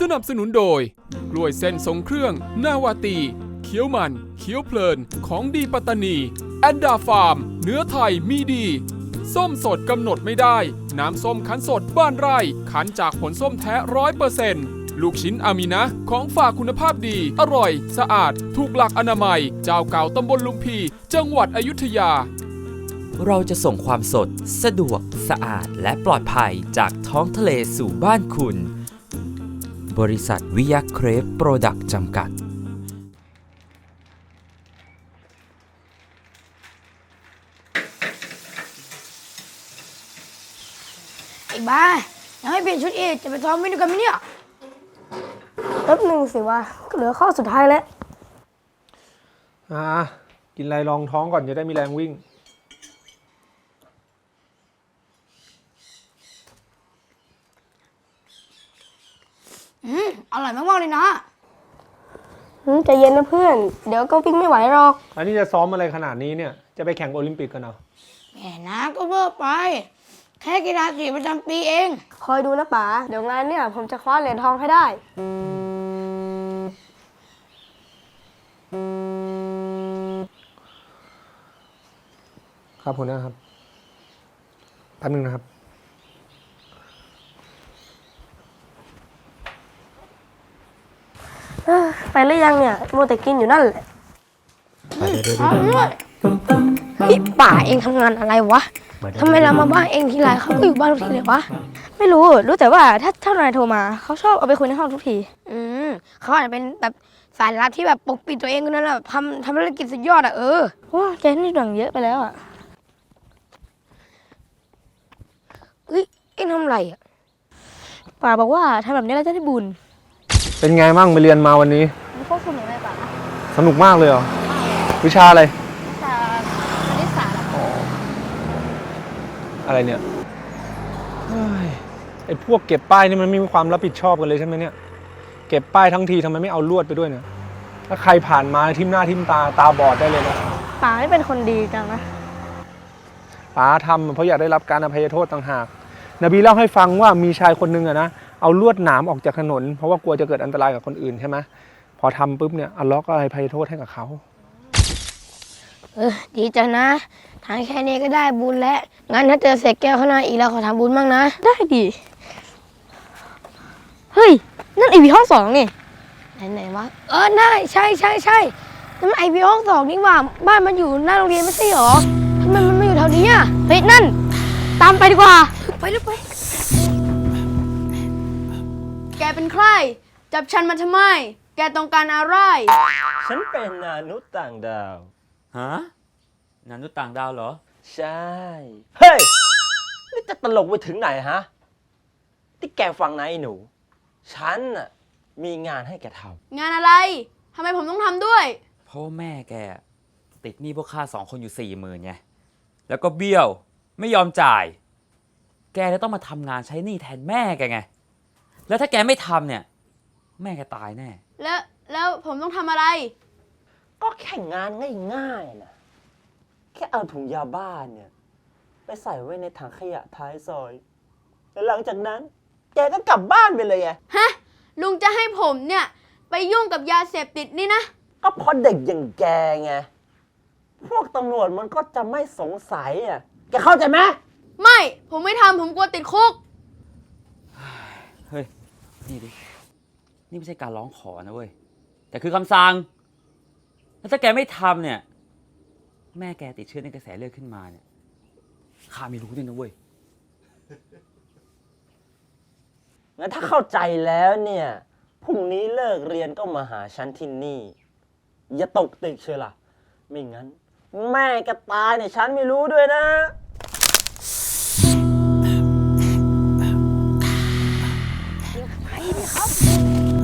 สนับสนุนโดย กล้วยเส้นทรงเครื่อง นาวาตี เคี้ยวมัน เคี้ยวเพลิน ของดีปัตตานี แอนดาฟาร์ม เนื้อไทยมีดี ส้มสดกำหนดไม่ได้ น้ำส้มคั้นสดบ้านไร่คั้นจากผลส้มแท้ร้อยเปอร์เซ็นต์ลูกชิ้นอามีนะ ของฝากคุณภาพดี อร่อย สะอาด ถูกหลักอนามัย เจ้าเก่าตำบลลุมพี จังหวัดอยุธยา เราจะส่งความสด สะดวก สะอาด และปลอดภัยจากท้องทะเลสู่บ้านคุณ บริษัทวิยาเครปโปรดักต์จำกัด บ้ายังไม่เปลี่ยนชุดอีกจะไปซ้อมวิ่งด้วยกันไหมเนี่ยแป๊บหนึ่งสิว่าก็เหลือข้อสุดท้ายแล้วอ่ากินอะไรรองท้องก่อนจะได้มีแรงวิ่ง อืมอร่อยมากๆเลยนะหืมใจเย็นนะเพื่อน เดี๋ยวก็วิ่งไม่ไหวหรอก อันนี้จะซ้อมอะไรขนาดนี้เนี่ย จะไปแข่งโอลิมปิกกันเหรอแหมนะก็เวอร์ไป แค่กีฬาสีประจำปีเอง คอยดูนะป๋า เดี๋ยวงานเนี่ยผมจะคว้าเหรียญทองให้ได้ ครับหัวหน้าครับแป๊บนึงนะครับเอ้อไปหรือยังเนี่ยมัวแต่กินอยู่นั่นแหละเอาด้วยพี่ป่าเองทำงานอะไรวะ ทำไมเรามาบ้านเองทีไรเขาก็อยู่บ้านทุกทีเลยวะ ไม่รู้ รู้แต่ว่าถ้าเจ้านายโทรมาเขาชอบเอาไปคุยในห้องทุกที อืมเขาอาจจะเป็นแบบสายลับที่แบบปกปิดตัวเองก็นั่นแหละทำทำธุรกิจสุดยอดอะเออว้าแกนี่ดังเยอะไปแล้วอะเฮ้ยเอ็งทำอะไรอะป๋าบอกว่าทำแบบนี้แล้วจะได้บุญ เป็นไงมั่งไปเรียนมาวันนี้มันโคตรสนุกเลยป๋าสนุกมากเลยเหรอ วิชาอะไร แต่คณิตศาสตร์อะ อะไรเนี่ยเฮ้ยไอ้พวกเก็บป้ายนี่มันไม่มีความรับผิดชอบกันเลยใช่ไหมเนี่ย เก็บป้ายทั้งทีทำไมไม่เอาลวดไปด้วยเนี่ย ถ้าใครผ่านมาทิ่มหน้าทิ่มตาตาบอดได้เลยนะป๋าไม่เป็นคนดีจังนะป๋าทำเพราะอยากได้รับการอภัยโทษต่างหาก นบีเล่าให้ฟังว่ามีชายคนหนึ่งอะนะเอาลวดหนามออกจากถนน เพราะว่ากลัวจะเกิดอันตรายกับคนอื่นใช่ไหมพอทำปุ๊บเนี่ยอัลเลอฮ์ก็อภัยโทษให้กับเขา เออ ดีจังนะ ทางแค่นี้ก็ได้บุญแล้ว งั้นถ้าเจอเศษแก้วข้างหน้าอีกแล้วขอทำบุญบ้างนะ ได้ดิ เฮ้ย นั่นไอวีห้องสองนี่ ไหนๆวะ เออได้ใช่ใช่ใช่นั่นมันไอพีห้องสองนี่หว่า บ้านมันอยู่หน้าโรงเรียนไม่ใช่หรอทำไมมันไม่อยู่แถวนี้อะ เฮ้ยนั่น ตามไปดีกว่า ไปเลยไปแกเป็นใคร จับฉันมาทำไม แกต้องการอะไร ฉันเป็นมนุษย์ต่างดาว ฮะนันนุษย์ต่างดาวเหรอ ใช่ เฮ้ย นี่จะตลกไปถึงไหนฮะ ที่แกฟังนะไอ้หนู ฉันน่ะมีงานให้แกทงานอะไรทำไมผมต้องทำด้วย เพราะว่าแม่แกติดหนี้พวกข้าสองคนอยู่สี่หมื่นไง แล้วก็เบี้ยวไม่ยอมจ่าย แกเลยต้องมาทำงานใช้หนี้แทนแม่แกไง แล้วถ้าแกไม่ทำเนี่ย แม่แกตายแน่ แล้วแล้วผมต้องทำอะไรำ ก็แค่งานง่ายๆนะแค่เอาถุงยาบ้าเนี่ย ไปใส่ไว้ในถังขยะท้ายซอย แล้วหลังจากนั้น แกก็กลับบ้านไปเลยไงฮะ ลุงจะให้ผมเนี่ย ไปยุ่งกับยาเสพติดนี่นะ ก็เพราะเด็กอย่างแกไง พวกตำรวจมันก็จะไม่สงสัยอะ แกเข้าใจไหมไม่ ผมไม่ทำผมกลัวติดคุก เฮ้ย นี่ดิ นี่ไม่ใช่การร้องขอนะเว้ย แต่คือคำสั่ง แล้วถ้าแกไม่ทำเนี่ย แม่แกติดเชื้อในกระแสเลือดขึ้นมาเนี่ยข้าไม่รู้ด้วยนะเว้ยงั้นถ้าเข้าใจแล้วเนี่ยพรุ่งนี้เลิกเรียนก็มาหาฉันที่นี่ อย่าตกตึกเชียวล่ะ ไม่งั้น แม่แกตายเนี่ยฉันไม่รู้ด้วยนะ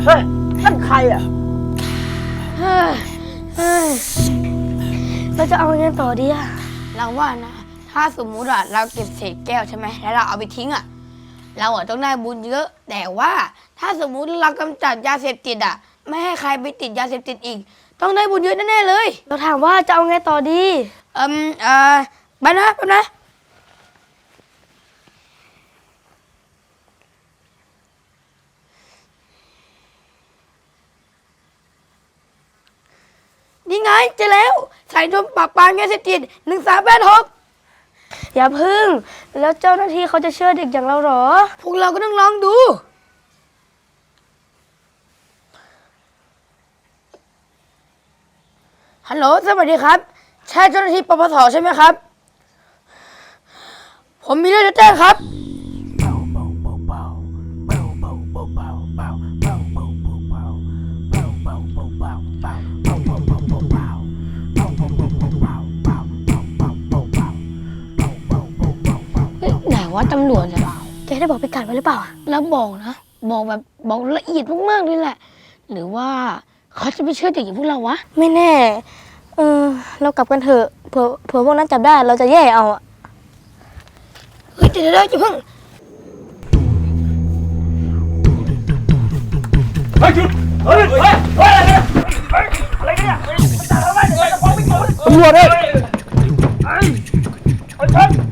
เฮ้ยนั่นใครอะ เฮ้ยเฮ้ยเราจะเอายังไงต่อดีอะเราว่านะ ถ้าสมมุติอะเราเก็บเศษแก้วใช่ไหมแล้วเราเอาไปทิ้งอะเราอะต้องได้บุญเยอะ แต่ว่าถ้าสมมุติเรากำจัดยาเสพติดอะไม่ให้ใครไปติดยาเสพติดอีก ต้องได้บุญเยอะแน่ๆเลย เราถามว่าจะเอาไงต่อดี เอืมเอ่อแป๊บนะแป๊บนะ นี่ไงเจอแล้วสายชมปราบปรามยาเสพติดหนึ่งสามแปดหกอย่าพึ่ง แล้วเจ้าหน้าที่เขาจะเชื่อเด็กอย่างเราเหรอ พวกเราก็ต้องลองดู ฮัลโหล สวัสดีครับ ใช่เจ้าหน้าที่ปปสใช่ไหมครับ ผมมีเรื่องจะแจ้งครับ ว่าตำรวจอะแกได้บอกพิกัดไว้หรือเปล่าอะแล้วบอกนะ บอกแบบบอกละเอียดมากๆเลยแหละ หรือว่าเขาจะไม่เชื่อเด็กอย่างพวกเราวะ ไม่แน่ เออ เรากลับกันเถอะเผื่อเผื่อพวกนั้นจับได้เราจะแย่เอาอะเฮ้ยเดี๋ยวเดี๋ยวอย่าเพิ่งตำรวจเอ้ยเอา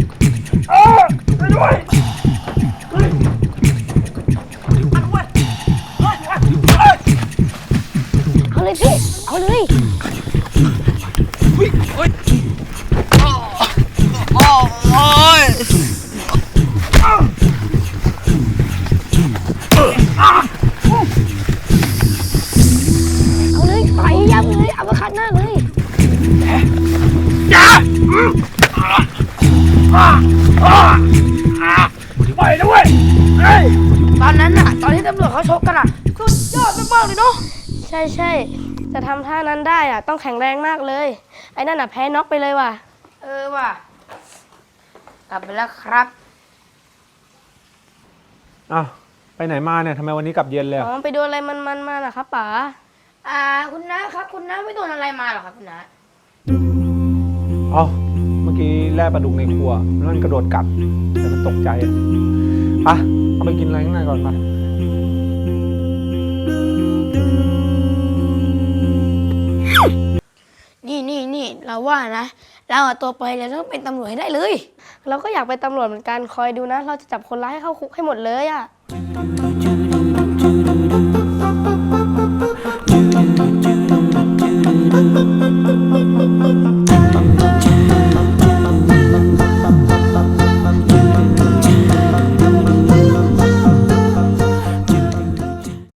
ตอนนั้นน่ะ ตอนที่ตำรวจเขาชกกันอะสุดยอดมากๆเลยเนาะใช่ใช่จะทำท่านั้นได้อะต้องแข็งแรงมากเลย ไอ้นั่นอะแพ้น็อกไปเลยว่ะ เออว่ะ กลับไปแล้วครับ อ้าวไปไหนมาเนี่ยทำไมวันนี้กลับเย็นเลยอ๋อะอ ไปโดนอะไรมันๆมาน่ะครับป๋า อ่า คุณน้าครับ คุณน้าไม่โดนอะไรมาหรอครับคุณน้า อ๋อเมื่อกี้แล่ปลาดุกในครัวแล้วมันกระโดดกัดแต่มันตกใจอะไปะเอาไปกินอะไรข้างในก่อนไปนี่นี่นี่เราว่านะ เราอะตัวไปเราต้องเป็นตำรวจให้ได้เลย เราก็อยากเป็นตำรวจเหมือนกัน คอยดูนะ เราจะจับคนร้ายให้เข้าคุกให้หมดเลยอะอ